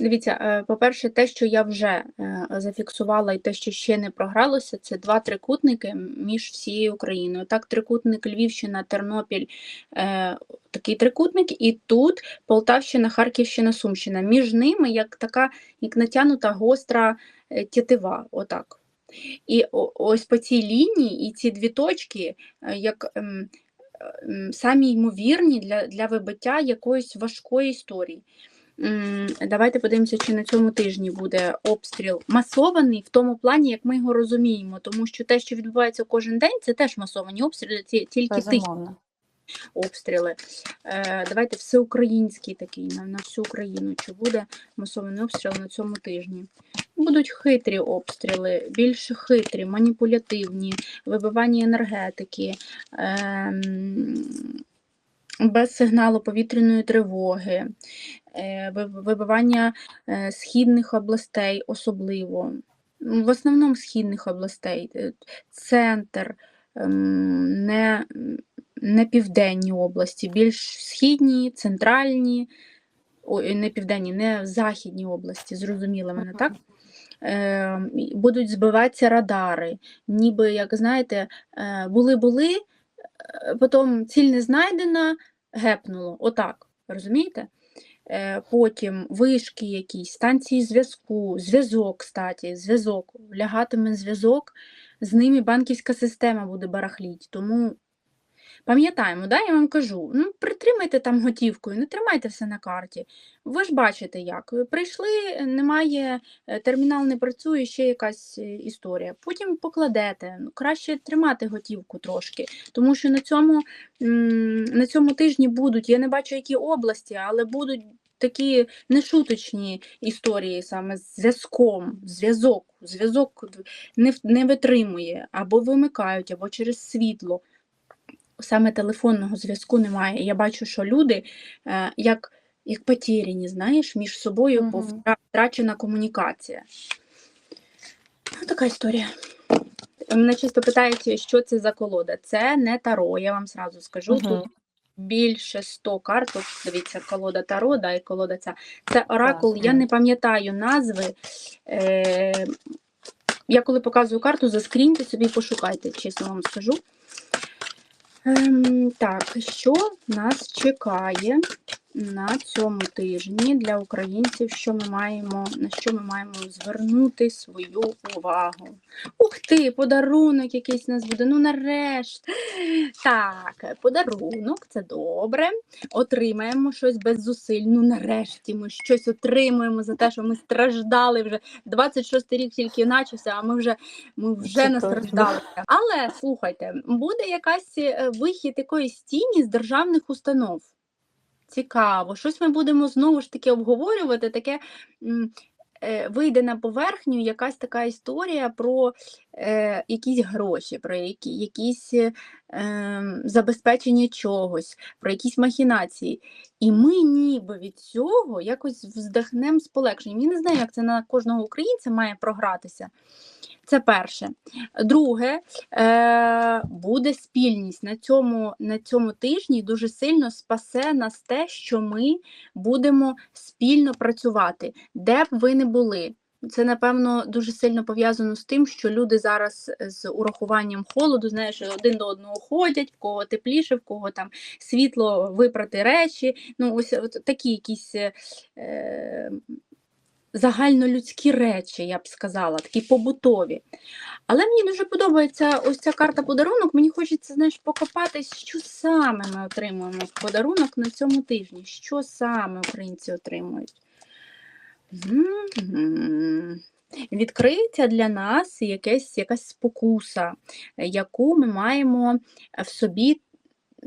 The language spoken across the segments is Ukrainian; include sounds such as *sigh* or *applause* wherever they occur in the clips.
Дивіться, е, по-перше, те, що я вже е, зафіксувала, і те, що ще не програлося, це два трикутники між всією Україною. Так, трикутник Львівщина, Тернопіль, е, такий трикутник, і тут Полтавщина, Харківщина, Сумщина. Між ними як така як натягнута гостра тятива. Отак. І ось по цій лінії, і ці дві точки, як ем, ем, самі ймовірні для, для вибиття якоїсь важкої історії. Давайте подивимося, чи на цьому тижні буде обстріл масований в тому плані, як ми його розуміємо, тому що те, що відбувається кожен день, це теж масовані обстріли, ті- тільки тих обстріли. Е, давайте всеукраїнський такий на, на всю Україну. Чи буде масований обстріл на цьому тижні? Будуть хитрі обстріли, більш хитрі, маніпулятивні, вибивання енергетики. ем, без сигналу повітряної тривоги, вибивання е, східних областей особливо, в основному східних областей, е, центр, ем, не, не південні області, більш східні, центральні, ой, не південні, не західні області, зрозуміли мене, так? Е, будуть збиватися радари, ніби, як знаєте, е, були-були, е, потім ціль не знайдена, гепнуло. Отак. Розумієте? Е, Потім вишки якісь, станції зв'язку, зв'язок, кстати, зв'язок, лягатиме зв'язок, з ними банківська система буде барахліть. Тому пам'ятаємо, да, я вам кажу, ну, притримайте там готівкою, не тримайте все на карті. Ви ж бачите, як. Прийшли, немає, е, термінал не працює, ще якась е, історія. Потім покладете. Ну, краще тримати готівку трошки, тому що на цьому, на цьому тижні будуть, я не бачу, які області, але будуть такі нешуточні історії саме з зв'язком, зв'язок. Зв'язок не, не витримує, або вимикають, або через світло. Саме телефонного зв'язку немає. Я бачу, що люди е, як, як потеряні, знаєш, між собою повтра- втрачена комунікація. Ну, така історія. Мене часто питають, що це за колода. Це не таро, я вам зразу скажу. Мгм. Тут більше 100 карт. От, дивіться, колода таро, да, і колода ця. Це оракул, я Класно. не пам'ятаю назви. Е, я коли показую карту, заскріньте собі, пошукайте, чесно вам скажу. Ем, так, що нас чекає на цьому тижні для українців, що ми маємо, на що ми маємо звернути свою увагу? Ух ти, подарунок якийсь у нас буде. Ну, нарешті. Так, подарунок, це добре. Отримаємо щось без зусиль. Ну, нарешті ми щось отримуємо за те, що ми страждали вже 26 рік тільки начався, а ми вже, ми вже настраждалися. Але слухайте, буде якась е, вихід якоїсь тіні з державних установ. Цікаво, щось ми будемо знову ж таки обговорювати. Таке е, вийде на поверхню якась така історія про е, якісь гроші, про які, якісь е, ем, забезпечення чогось, про якісь махінації. І ми ніби від цього якось вздихнемо з полегшенням. Я не знаю, як це на кожного українця має програтися. Це перше. Друге, е, буде спільність на цьому, на цьому тижні дуже сильно спасе нас те, що ми будемо спільно працювати, де б ви не були. Це, напевно, дуже сильно пов'язано з тим, що люди зараз з урахуванням холоду, знаєш, один до одного ходять, в кого тепліше, в кого там світло випрати речі. Ну, ось от такі якісь е, загальнолюдські речі, я б сказала, такі побутові. Але мені дуже подобається ось ця карта подарунок. Мені хочеться знаєш, покопатись, що саме ми отримуємо в подарунок на цьому тижні. Що саме українці отримують? Мгм. Відкриється для нас якесь, якась спокуса, яку ми маємо в собі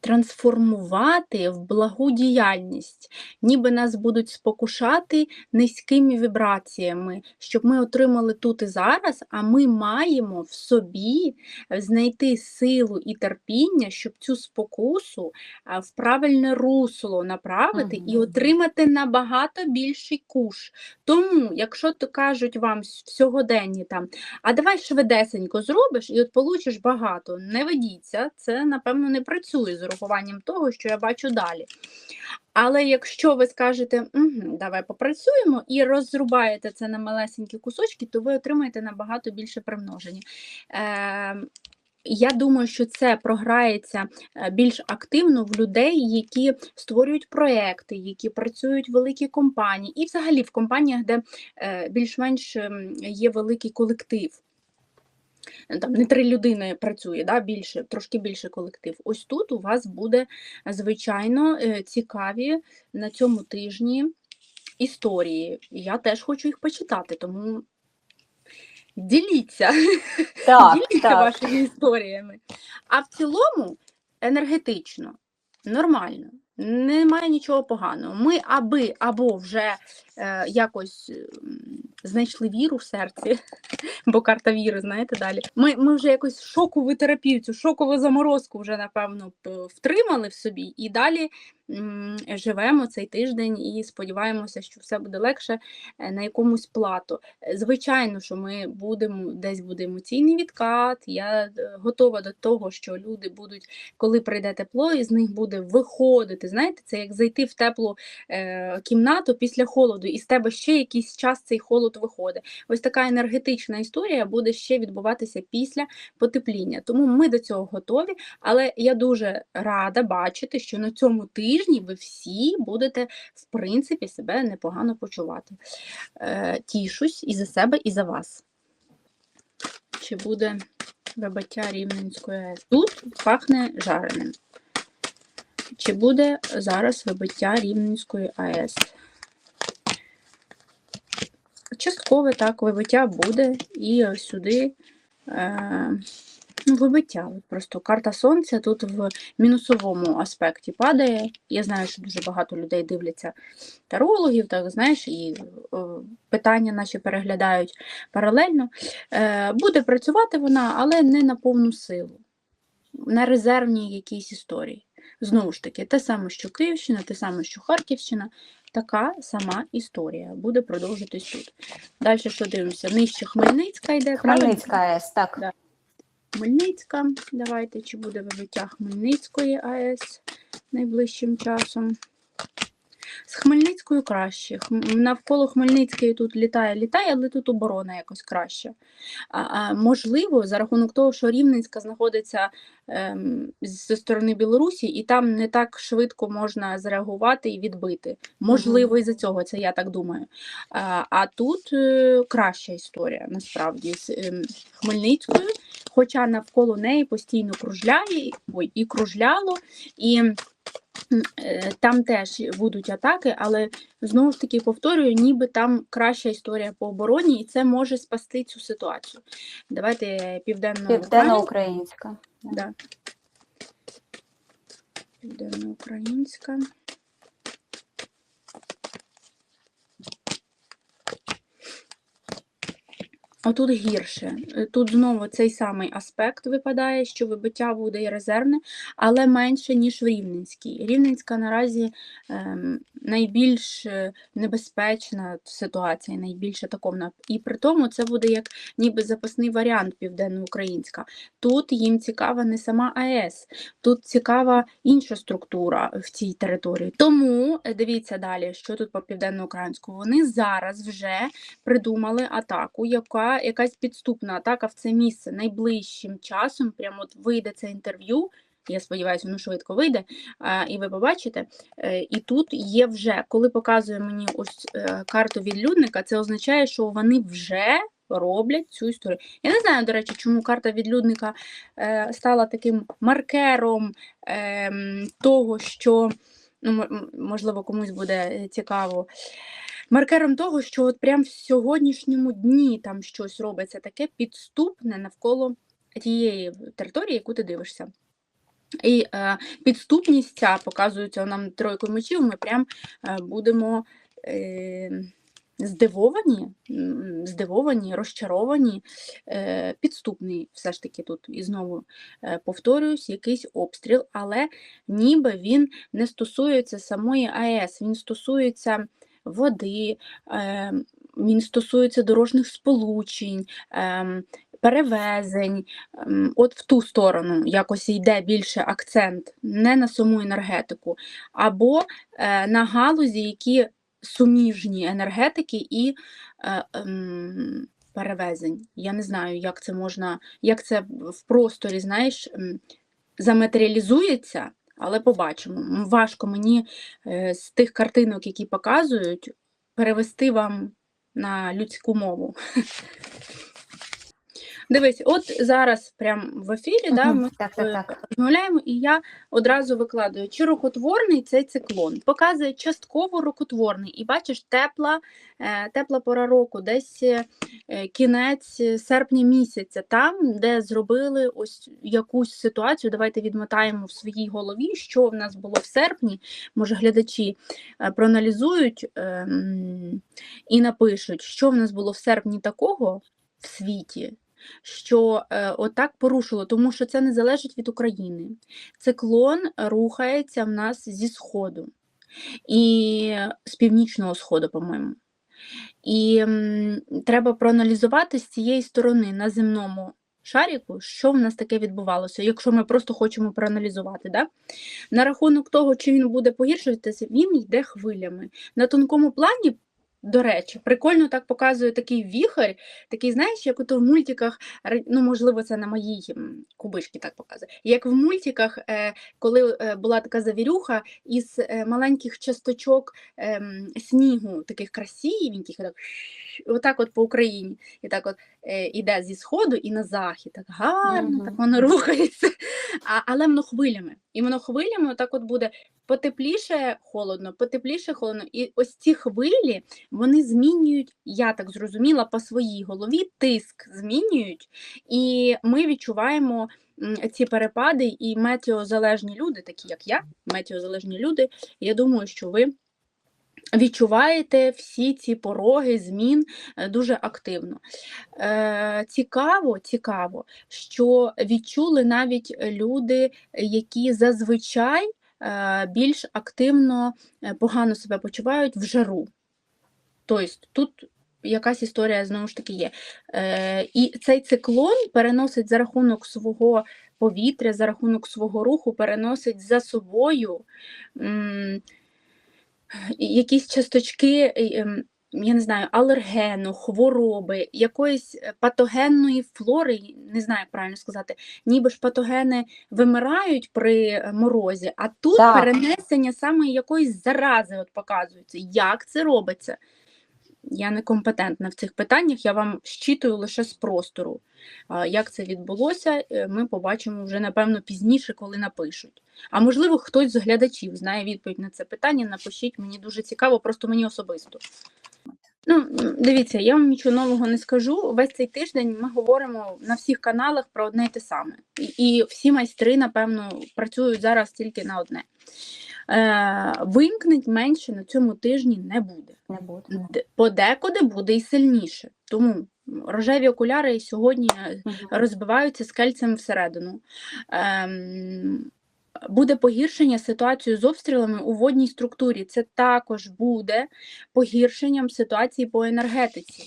трансформувати в благу діяльність, ніби нас будуть спокушати низькими вібраціями, щоб ми отримали тут і зараз, а ми маємо в собі знайти силу і терпіння, щоб цю спокусу в правильне русло направити і отримати набагато більший куш. Тому, якщо то кажуть вам сьогоденні там, а давай швидесенько зробиш і от получиш багато, не ведіться, це напевно не працює з урахуванням того, що я бачу далі. Але якщо ви скажете, угу, давай попрацюємо і розрубаєте це на малесенькі кусочки, то ви отримаєте набагато більше примноження. Е, я думаю, що це програється е, більш активно в людей, які створюють проекти, які працюють в великій компанії, і взагалі в компаніях, де е, більш-менш ем, є великий колектив. Там не три людини працює, да, більше, трошки більше колектив. Ось тут у вас буде, звичайно, е, цікаві на цьому тижні історії. Я теж хочу їх почитати, тому діліться. Так, *laughs* Діліться так. вашими історіями. А в цілому енергетично, нормально, немає нічого поганого. Ми аби або вже е, якось м, знайшли віру в серці, бо карта віри, знаєте, далі. Ми, ми вже якось шокову терапію, цю шокову заморозку вже, напевно, втримали в собі, і далі м, живемо цей тиждень і сподіваємося, що все буде легше е, на якомусь плату. Е, Звичайно, що ми будемо десь буде емоційний відкат. Я е, готова до того, що люди будуть, коли прийде тепло, із них буде виходити. Знаєте, це як зайти в теплу е, кімнату після холоду, і з тебе ще якийсь час цей холод виходить. Ось така енергетична історія буде ще відбуватися після потепління. Тому ми до цього готові. Але я дуже рада бачити, що на цьому тижні ви всі будете в принципі себе непогано почувати. Е, тішусь і за себе, і за вас. Чи буде вибиття Рівненської АЕС? Тут пахне жареним. Чи буде зараз вибиття Рівненської АЕС? Часткове так, вибиття буде, і сюди е, ну, вибиття. Просто карта сонця тут в мінусовому аспекті падає. Я знаю, що дуже багато людей дивляться тарологів, так знаєш, і е, питання наші переглядають паралельно. Е, буде працювати вона, але не на повну силу, на резервній якійсь історії. Знову ж таки, те саме, що Київщина, те саме, що Харківщина, така сама історія буде продовжитись тут. Далі що дивимося? Нижче Хмельницька йде. правильно? Хмельницька АЕС, так. Да. Хмельницька. Давайте, чи буде вибиття Хмельницької АЕС найближчим часом. З Хмельницькою краще. Навколо Хмельницької тут літає, літає, але тут оборона якось краща. А, а, можливо, за рахунок того, що Рівненська знаходиться ем, зі сторони Білорусі, і там не так швидко можна зреагувати і відбити. Можливо, із-за цього, це я так думаю. А, а тут е, краща історія насправді з ем, Хмельницькою, хоча навколо неї постійно кружляє ой, і кружляло, і е, там теж будуть атаки, але знову ж таки повторюю, ніби там краща історія по обороні, і це може спасти цю ситуацію. Давайте південно Південноукраїнська. Да. Південноукраїнська. Отут гірше. Е, Тут знову цей самий аспект випадає, що вибиття буде і резервне, але менше, ніж в Рівненській. Рівненська наразі ем, найбільш е, небезпечна ситуація, найбільш атакована. І при тому це буде як ніби запасний варіант південноукраїнська. Тут їм цікава не сама АЕС, тут цікава інша структура в цій території. Тому е, дивіться далі, що тут по південноукраїнську. Вони зараз вже придумали атаку, яка якась підступна атака в це місце найближчим часом. Прямо от вийде це інтерв'ю. Я сподіваюся, воно швидко вийде, і ви побачите. Е, І тут є вже, коли показує мені ось е, карту відлюдника, це означає, що вони вже роблять цю історію. Я не знаю, до речі, чому карта відлюдника е, стала таким маркером ем, того, що ну, можливо комусь буде цікаво. Маркером того, що от прям в сьогоднішньому дні там щось робиться таке підступне навколо тієї території, яку ти дивишся. І е, підступність ця показується нам тройкою мечів, ми прям е, будемо е, здивовані, здивовані, розчаровані. Е, підступний все ж таки тут і знову е, повторююсь, якийсь обстріл, але ніби він не стосується самої АЕС, він стосується води, е, він стосується дорожніх сполучень. Е, перевезень, ем, от в ту сторону якось йде більше акцент, не на саму енергетику, або е, на галузі, які суміжні енергетики і е, ем, перевезень. Я не знаю, як це можна, як це в просторі, знаєш, ем, заматеріалізується, але побачимо. Важко мені е, з тих картинок, які показують, перевести вам на людську мову. *laughs* Дивись, от зараз прям в ефірі, да, ми Так, так, так. розмовляємо, і я одразу викладаю, чи рукотворний цей циклон. Показує частково рукотворний. І бачиш, тепла, е, тепла пора року, десь е, кінець серпня місяця, там, де зробили ось якусь ситуацію. Давайте відмотаємо в своїй голові, що в нас було в серпні. Може, глядачі е, проаналізують ем, і напишуть, що в нас було в серпні такого в світі. Що е, отак порушило, тому що це не залежить від України. Циклон рухається в нас зі сходу і з північного сходу, по-моєму. І треба проаналізувати з цієї сторони на земному шаріку, що в нас таке відбувалося, якщо ми просто хочемо проаналізувати. Да? На рахунок того, чи він буде погіршуватися, він йде хвилями. На тонкому плані, до речі, прикольно так показує такий віхар, такий, знаєш, як ото в мультиках, ну, можливо, це на моїй кубишці так показує. Як в мультиках, е, коли е, була така завірюха із е, маленьких часточок ем, снігу, таких красивеньких, отак от по Україні. І так от е, іде зі сходу і на захід. Так гарно, так воно рухається. А, але воно хвилями. І воно хвилями отак от буде потепліше холодно, потепліше холодно. І ось ці хвилі вони змінюють, я так зрозуміла, по своїй голові тиск змінюють, і ми відчуваємо ці перепади, і метеозалежні люди, такі як я, метеозалежні люди. Я думаю, що ви. Відчуваєте всі ці пороги змін е, дуже активно. Е, цікаво, цікаво, що відчули навіть люди, які зазвичай е, більш активно е, погано себе почувають в жару. Тобто тут якась історія знову ж таки є. Е, і цей циклон переносить за рахунок свого повітря, за рахунок свого руху, переносить за собою. м, якісь часточки, е, ем, я не знаю, алергену, хвороби, якоїсь е, патогенної флори, не знаю, як правильно сказати, ніби ж патогени вимирають при е, морозі, а тут Так. перенесення саме якоїсь зарази от показується. Як це робиться? Я не компетентна в цих питаннях, я вам щитую лише з простору. Як це відбулося, е, ми побачимо вже, напевно, пізніше, коли напишуть. А можливо, хтось з глядачів знає відповідь на це питання. Напишіть, мені дуже цікаво, просто мені особисто. Ну, дивіться, я вам нічого нового не скажу. Весь цей тиждень ми говоримо на всіх каналах про одне і те саме. І, і всі майстри, напевно, працюють зараз тільки на одне. Е, вимкнень менше на цьому тижні не буде. Не буде. Подекуди буде і сильніше. Тому рожеві окуляри сьогодні е, розбиваються скельцем всередину. Ем, буде погіршення ситуації з обстрілами у водній структурі. Це також буде погіршенням ситуації по енергетиці.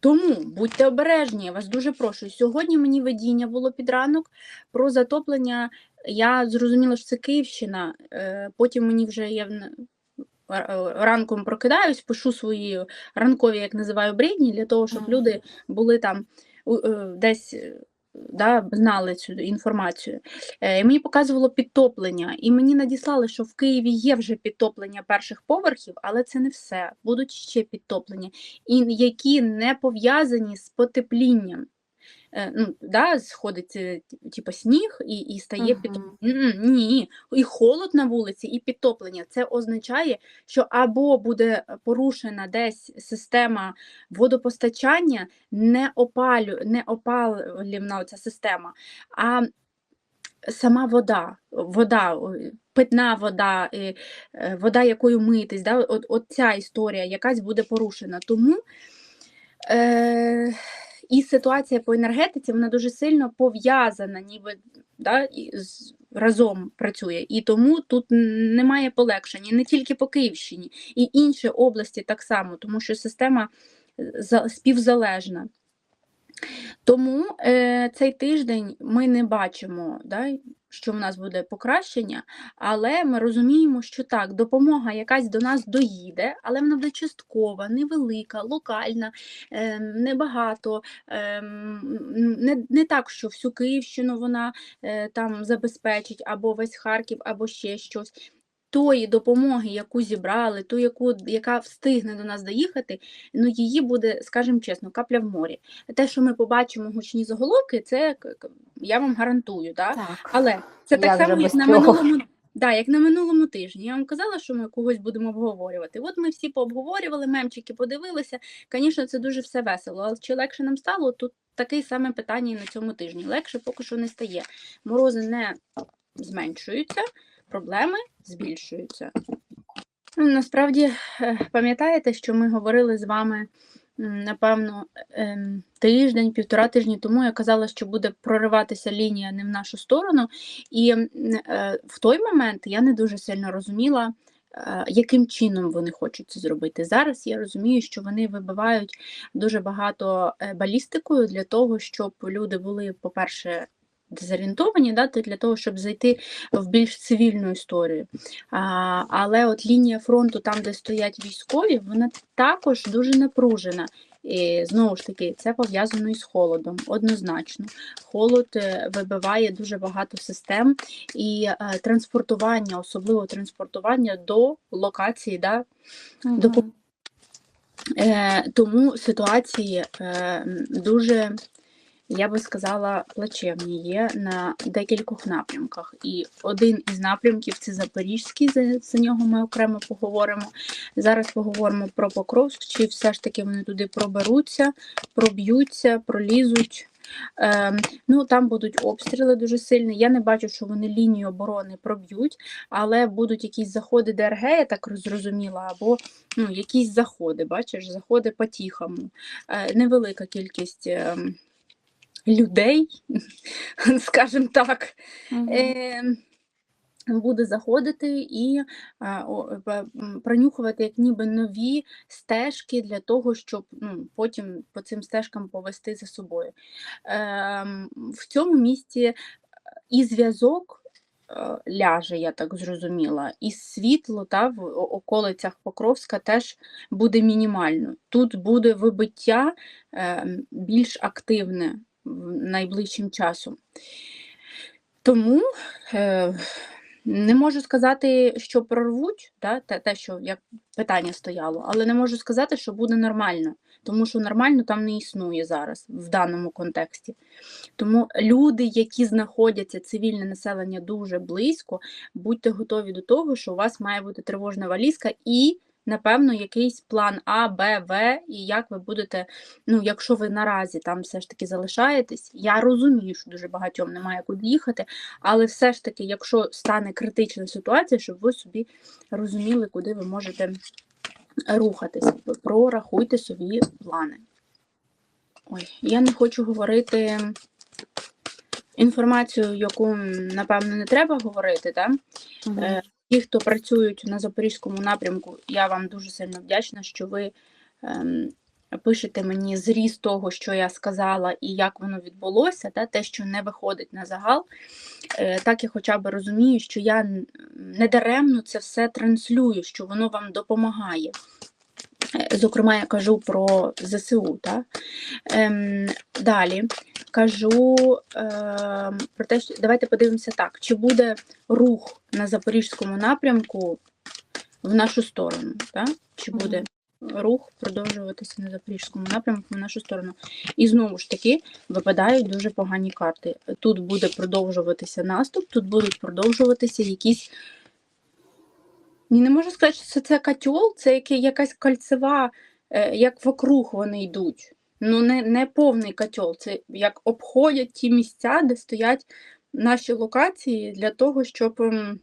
Тому будьте обережні, я вас дуже прошу. Сьогодні мені видіння було під ранок про затоплення. Я зрозуміла, що це Київщина. е, Потім мені вже я в- ранком прокидаюсь, пишу свої ранкові, як називаю, бредні, для того, щоб люди були там е, десь. е, Да, знали цю інформацію. Е, і мені показувало підтоплення, і мені надіслали, що в Києві є вже підтоплення перших поверхів, але це не все. Будуть ще підтоплення, і які не пов'язані з потеплінням. Е, ну, да, сходить типу, сніг і, і стає під... Мгм. М, Ні, і холод на вулиці, і підтоплення. Це означає, що або буде порушена десь система водопостачання, не опалю, не опалювальна ця система, а сама вода, вода, питна вода, е, вода, якою митись, да, от, от ця історія якась буде порушена. Тому е, і ситуація по енергетиці вона дуже сильно пов'язана, ніби да, з, разом працює. І тому тут немає полегшення не тільки по Київщині, і інші області так само, тому що система е, співзалежна. Тому е, цей тиждень ми не бачимо, да, що в нас буде покращення, але ми розуміємо, що так, допомога якась до нас доїде, але вона буде часткова, невелика, локальна, е, небагато, е, не, не так, що всю Київщину вона е, там забезпечить, або весь Харків, або ще щось. Тої допомоги, яку зібрали, ту, яку, яка встигне до нас доїхати, ну її буде, скажімо чесно, капля в морі. Те, що ми побачимо гучні заголовки, це я вам гарантую. Да? Так. Але це так Як само, як на минулому. Да, як на минулому тижні. Я вам казала, що ми когось будемо обговорювати. От ми всі пообговорювали, мемчики подивилися. Звісно, це дуже все весело. Але чи легше нам стало? Тут таке саме питання і на цьому тижні. Легше поки що не стає. Морози не зменшуються, проблеми збільшуються. Ну, Насправді, е, пам'ятаєте, що ми говорили з вами, напевно, ем, тиждень, півтора тижні тому я казала, що буде прориватися лінія не в нашу сторону. І е, в той момент я не дуже сильно розуміла, е, яким чином вони хочуть це зробити. Зараз я розумію, що вони вибивають дуже багато е, балістикою для того, щоб люди були, по-перше, дезорієнтовані, да, для того, щоб зайти в більш цивільну історію. А, але от лінія фронту, там, де стоять військові, вона також дуже напружена. І знову ж таки, це пов'язано із холодом, однозначно. Холод е, вибиває дуже багато систем і е, транспортування, особливо транспортування до локації, да, Мгм. допом- Е, тому ситуації е, дуже, я би сказала, плачевні є на декількох напрямках. І один із напрямків це Запорізький, за, за нього ми окремо поговоримо. Зараз поговоримо про Покровськ, чи все ж таки вони туди проберуться, проб'ються, пролізуть. Ем, ну, там будуть обстріли дуже сильні. Я не бачу, що вони лінію оборони проб'ють, але будуть якісь заходи ДРГ, я так зрозуміла, або ну, якісь заходи, бачиш, заходи по-тихому. Е, невелика кількість ем, людей, *laughs* скажімо так, е, буде заходити і пронюхувати як ніби нові стежки для того, щоб ну, потім по цим стежкам повести за собою. Ем, в цьому місці е, і зв'язок е, ляже, я так зрозуміла, і світло та, в околицях Покровська теж буде мінімально. Тут буде вибиття е, більш активне найближчим часом. Тому е, не можу сказати, що прорвуть, да, те, те, що як питання стояло, але не можу сказати, що буде нормально, тому що нормально там не існує зараз в даному контексті. Тому люди, які знаходяться, цивільне населення дуже близько, будьте готові до того, що у вас має бути тривожна валізка і, напевно, якийсь план А, Б, В, і як ви будете, ну, якщо ви наразі там все ж таки залишаєтесь, я розумію, що дуже багатьом немає куди їхати, але все ж таки, якщо стане критична ситуація, щоб ви собі розуміли, куди ви можете рухатись, прорахуйте собі плани. Ой, я не хочу говорити інформацію, яку, напевно, не треба говорити. Да? Мгм. Е, Ті, хто працюють на запорізькому напрямку, я вам дуже сильно вдячна, що ви ем, пишете мені зріз того, що я сказала, і як воно відбулося, та, те, що не виходить на загал. Е, так я хоча б розумію, що я недаремно це все транслюю, що воно вам допомагає. Зокрема, я кажу про ЗСУ. Та? Ем, далі кажу ем, про те, що давайте подивимося так, чи буде рух на запорізькому напрямку в нашу сторону, та? чи буде рух продовжуватися на запорізькому напрямку в нашу сторону. І знову ж таки випадають дуже погані карти. Тут буде продовжуватися наступ, тут будуть продовжуватися якісь. Ні, не можу сказати, що це котел, це якась кольцева, е, як вокруг вони йдуть. Ну, не, не повний котел, це як обходять ті місця, де стоять наші локації для того, щоб ем,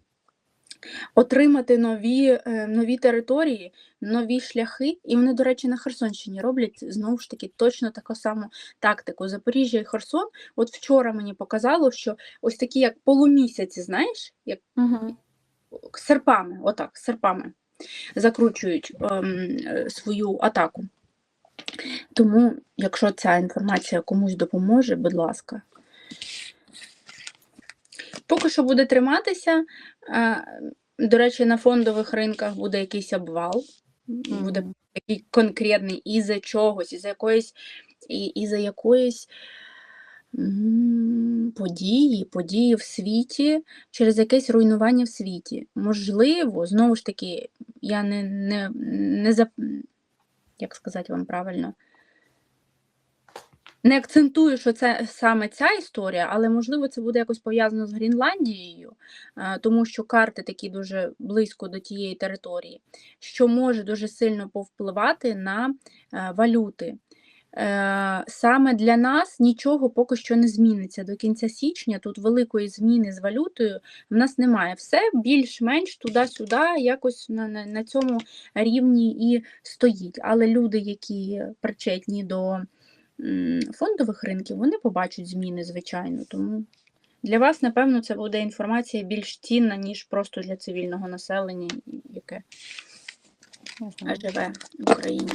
отримати нові, е, нові території, нові шляхи. І вони, до речі, на Херсонщині роблять знову ж таки точно таку саму тактику. Запоріжжя і Херсон. От вчора мені показало, що ось такі як полумісяці, знаєш, як Мгм. Серпами, отак, серпами закручують ем, свою атаку. Тому, якщо ця інформація комусь допоможе, будь ласка. Поки що буде триматися. Е, До речі, на фондових ринках буде якийсь обвал, буде який конкретний із-за чогось, із-за якоїсь, і- із-за якоїсь м, події, події в світі, через якесь руйнування в світі. Можливо, знову ж таки, я не, не, не зап... як сказати вам правильно, не акцентую, що це саме ця історія, але можливо це буде якось пов'язано з Гренландією, е, тому що карти такі дуже близько до тієї території, що може дуже сильно повпливати на е, валюти. Е, Саме для нас нічого поки що не зміниться. До кінця січня тут великої зміни з валютою в нас немає. Все більш-менш туди-сюди, якось на, на, на цьому рівні і стоїть. Але люди, які причетні до м, фондових ринків, вони побачать зміни, звичайно. Тому для вас, напевно, це буде інформація більш цінна, ніж просто для цивільного населення, яке живе в Україні.